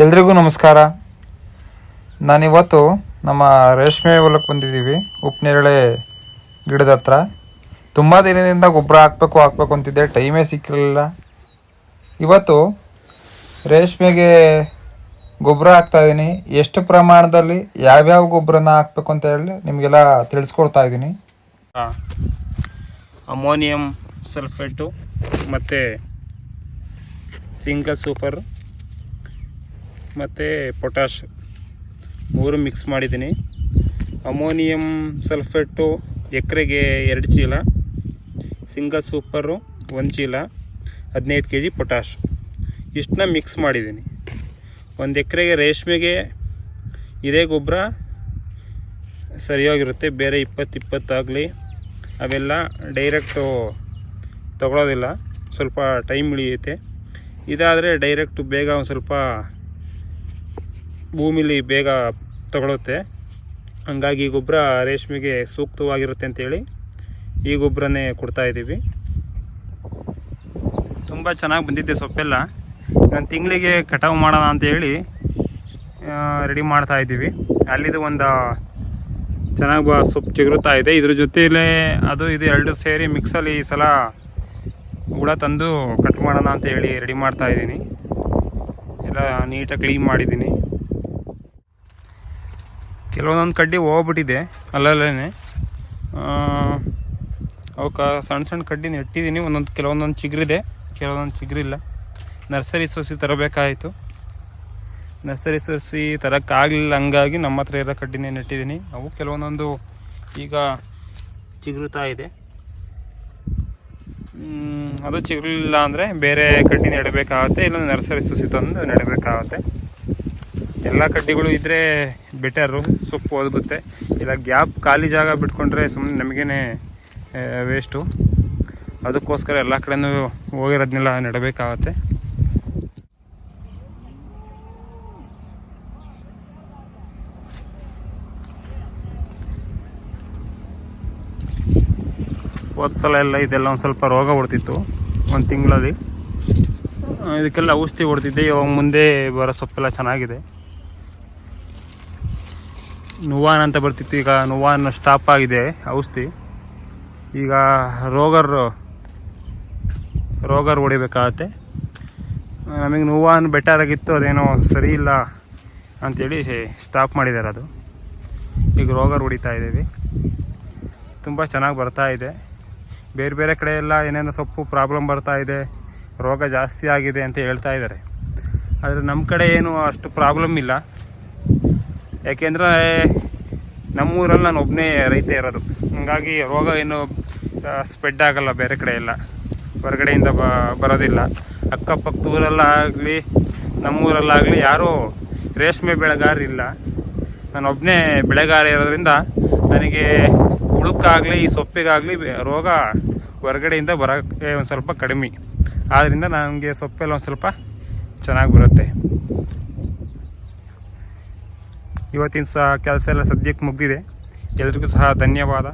ಎಲ್ರಿಗೂ ನಮಸ್ಕಾರ. ನಾನಿವತ್ತು ನಮ್ಮ ರೇಷ್ಮೆ ಹೊಲಕ್ಕೆ ಬಂದಿದ್ದೀವಿ ಉಪ್ಪುನೇರಳೆ ಗಿಡದ ಹತ್ರ. ತುಂಬ ದಿನದಿಂದ ಗೊಬ್ಬರ ಹಾಕಬೇಕು ಹಾಕಬೇಕು ಅಂತಿದ್ದೆ ಟೈಮೇ ಸಿಕ್ಕಿರಲಿಲ್ಲ. ಇವತ್ತು ರೇಷ್ಮೆಗೆ ಗೊಬ್ಬರ ಹಾಕ್ತಾ ಇದ್ದೀನಿ. ಎಷ್ಟು ಪ್ರಮಾಣದಲ್ಲಿ ಯಾವ್ಯಾವ ಗೊಬ್ಬರನ ಹಾಕಬೇಕು ಅಂತ ಹೇಳಿ ನಿಮಗೆಲ್ಲ ತಿಳಿಸ್ಕೊಡ್ತಾ ಇದ್ದೀನಿ. ಅಮೋನಿಯಂ ಸಲ್ಫೇಟು ಮತ್ತು ಸಿಂಗಲ್ ಸೂಪರ್ ಮತ್ತು ಪೊಟ್ಯಾಶ್ ಮೂರು ಮಿಕ್ಸ್ ಮಾಡಿದ್ದೀನಿ. ಅಮೋನಿಯಂ ಸಲ್ಫೇಟು ಎಕರೆಗೆ ಎರಡು ಚೀಲ ಸಿಂಗಲ್ ಸೂಪರು ಒಂದು ಚೀಲ, ಹದಿನೈದು ಕೆ ಜಿ ಪೊಟ್ಯಾಶ್ ಇಷ್ಟನ್ನ ಮಿಕ್ಸ್ ಮಾಡಿದ್ದೀನಿ. ಒಂದು ಎಕರೆಗೆ ರೇಷ್ಮೆಗೆ ಇದೇ ಗೊಬ್ಬರ ಸರಿಯಾಗಿರುತ್ತೆ, ಬೇರೆ ಇಪ್ಪತ್ತು ಇಪ್ಪತ್ತಾಗಲಿ ಅವೆಲ್ಲ ಡೈರೆಕ್ಟು ತಗೊಳ್ಳೋದಿಲ್ಲ ಸ್ವಲ್ಪ ಟೈಮ್ ಉಳಿಯುತ್ತೆ ಇದಾದರೆ ಡೈರೆಕ್ಟು ಬೇಗ ಒಂದು ಸ್ವಲ್ಪ ಭೂಮಿಲಿ ಬೇಗ ತಗೊಳುತ್ತೆ. ಹಂಗಾಗಿ ಗೊಬ್ಬರ ರೇಷ್ಮೆಗೆ ಸೂಕ್ತವಾಗಿರುತ್ತೆ ಅಂತೇಳಿ ಈ ಗೊಬ್ಬರನೇ ಕೊಡ್ತಾ ಇದ್ದೀವಿ. ತುಂಬ ಚೆನ್ನಾಗಿ ಬಂದಿದ್ದೆ ಸೊಪ್ಪೆಲ್ಲ. ನಾನು ತಿಂಗಳಿಗೆ ಕಟಾವು ಮಾಡೋಣ ಅಂತೇಳಿ ರೆಡಿ ಮಾಡ್ತಾ ಇದ್ದೀವಿ. ಅಲ್ಲಿದು ಒಂದು ಚೆನ್ನಾಗಿ ಬಾ, ಸೊಪ್ಪು ಚಿಗುರುತ್ತಾ ಇದೆ. ಇದ್ರ ಜೊತೆಯಲ್ಲಿ ಅದು ಇದು ಎರಡು ಸೇರಿ ಮಿಕ್ಸಲ್ಲಿ ಈ ಸಲ ಹುಳ ತಂದು ಕಟ್ ಮಾಡೋಣ ಅಂತ ಹೇಳಿ ರೆಡಿ ಮಾಡ್ತಾ ಇದ್ದೀನಿ. ಎಲ್ಲ ನೀಟಾಗಿ ಕ್ಲೀನ್ ಮಾಡಿದ್ದೀನಿ. ಕೆಲವೊಂದೊಂದು ಕಡ್ಡಿ ಹೋಗ್ಬಿಟ್ಟಿದೆ ಅಲ್ಲಲ್ಲೇ ಅವಕ್ಕೆ ಸಣ್ಣ ಸಣ್ಣ ಕಡ್ಡಿ ನೆಟ್ಟಿದ್ದೀನಿ. ಒಂದೊಂದು ಕೆಲವೊಂದೊಂದು ಚಿಗುರಿದೆ. ಕೆಲವೊಂದೊಂದು ಚಿಗುರಿಲ್ಲ. ನರ್ಸರಿ ಸಸಿ ತರಬೇಕಾಯಿತು. ನರ್ಸರಿ ಸಸಿ ತರೋಕ್ಕಾಗಲಿಲ್ಲ. ಹಂಗಾಗಿ ನಮ್ಮ ಹತ್ರ ಇರೋ ಕಡ್ಡಿನೇ ನೆಟ್ಟಿದ್ದೀನಿ. ಅವು ಕೆಲವೊಂದೊಂದು ಈಗ ಚಿಗುರುತಾ ಇದೆ. ಅದು ಚಿಗುರಿಲ್ಲ ಅಂದರೆ ಬೇರೆ ಕಡ್ಡಿ ನೆಡಬೇಕಾಗುತ್ತೆ. ಇಲ್ಲ ನರ್ಸರಿ ಸಸಿ ತಂದು ನೆಡಬೇಕಾಗುತ್ತೆ. ಎಲ್ಲ ಕಡ್ಡಿಗಳು ಇದ್ದರೆ ಬೆಟರು ಸೊಪ್ಪು ಒದಗುತ್ತೆ ಇಲ್ಲ ಗ್ಯಾಪ್ ಖಾಲಿ ಜಾಗ ಬಿಟ್ಕೊಂಡ್ರೆ ಸುಮ್ಮನೆ ನಮಗೇನೆ ವೇಸ್ಟು ಅದಕ್ಕೋಸ್ಕರ ಎಲ್ಲ ಕಡೆನೂ ಹೋಗಿರೋದನ್ನೆಲ್ಲ ನೆಡಬೇಕಾಗತ್ತೆ. ಸಲ ಎಲ್ಲ ಇದೆಲ್ಲ ಒಂದು ಸ್ವಲ್ಪ ರೋಗ ಹೊಡ್ತಿತ್ತು, ಒಂದು ತಿಂಗಳಲ್ಲಿ. ಇದಕ್ಕೆಲ್ಲ ಔಷಧಿ ಹೊಡ್ತಿದ್ದೆ ಇವಾಗ ಮುಂದೆ ಬರೋ ಸೊಪ್ಪೆಲ್ಲ ಚೆನ್ನಾಗಿದೆ. ನುವಾನ್ ಅಂತ ಬರ್ತಿತ್ತು. ಈಗ ನುವಾನ್ ಸ್ಟಾಪ್ ಆಗಿದೆ ಔಷಧಿ. ಈಗ ರೋಗರ್ ರೋಗರ್ ಹೊಡಿಬೇಕಾಗತ್ತೆ. ನಮಗೆ ನುವಾನ್ ಬೆಟರ್ ಆಗಿತ್ತು, ಅದೇನೋ ಸರಿ ಇಲ್ಲ ಅಂಥೇಳಿ ಸ್ಟಾಪ್ ಮಾಡಿದ್ದಾರೆ ಅದು. ಈಗ ರೋಗರ್ ಹೊಡಿತಾ ಇದ್ದೀವಿ. ತುಂಬ ಚೆನ್ನಾಗಿ ಬರ್ತಾ ಇದೆ. ಬೇರೆ ಬೇರೆ ಕಡೆ ಎಲ್ಲ ಏನೇನೋ ಸೊಪ್ಪು ಪ್ರಾಬ್ಲಮ್ ಬರ್ತಾ ಇದೆ. ರೋಗ ಜಾಸ್ತಿ ಆಗಿದೆ ಅಂತ ಹೇಳ್ತಾ ಇದ್ದಾರೆ. ಆದರೆ ನಮ್ಮ ಕಡೆ ಏನು ಅಷ್ಟು ಪ್ರಾಬ್ಲಮ್ ಇಲ್ಲ. ಯಾಕೆಂದರೆ ನಮ್ಮೂರಲ್ಲಿ ನಾನು ಒಬ್ಬನೇ ರೈತ ಇರೋದು. ಹಾಗಾಗಿ ರೋಗ ಏನು ಸ್ಪ್ರೆಡ್ ಆಗಲ್ಲ ಬೇರೆ ಕಡೆ ಎಲ್ಲ. ಹೊರಗಡೆಯಿಂದ ಬ, ಬರೋದಿಲ್ಲ. ಅಕ್ಕಪಕ್ಕದ ಊರಲ್ಲಾಗಲಿ ನಮ್ಮೂರಲ್ಲಾಗಲಿ ಯಾರೂ ರೇಷ್ಮೆ ಬೆಳೆಗಾರರಿಲ್ಲ ನಾನು ಒಬ್ಬನೇ ಬೆಳೆಗಾರ ಇರೋದ್ರಿಂದ ನನಗೆ ಹುಳುಕ್ಕಾಗಲಿ ಈ ಸೊಪ್ಪಿಗಾಗಲಿ ರೋಗ ಹೊರಗಡೆಯಿಂದ ಬರೋಕ್ಕೆ ಒಂದು ಸ್ವಲ್ಪ ಕಡಿಮೆ. ಆದ್ದರಿಂದ ನನಗೆ ಸೊಪ್ಪೆಲ್ಲ ಒಂದು ಸ್ವಲ್ಪ ಚೆನ್ನಾಗಿ ಬರುತ್ತೆ. ಇವತ್ತಿನ ಸಹ ಕೆಲಸ ಎಲ್ಲ ಸದ್ಯಕ್ಕೆ ಮುಗಿದಿದೆ. ಎಲ್ರಿಗೂ ಸಹ ಧನ್ಯವಾದ.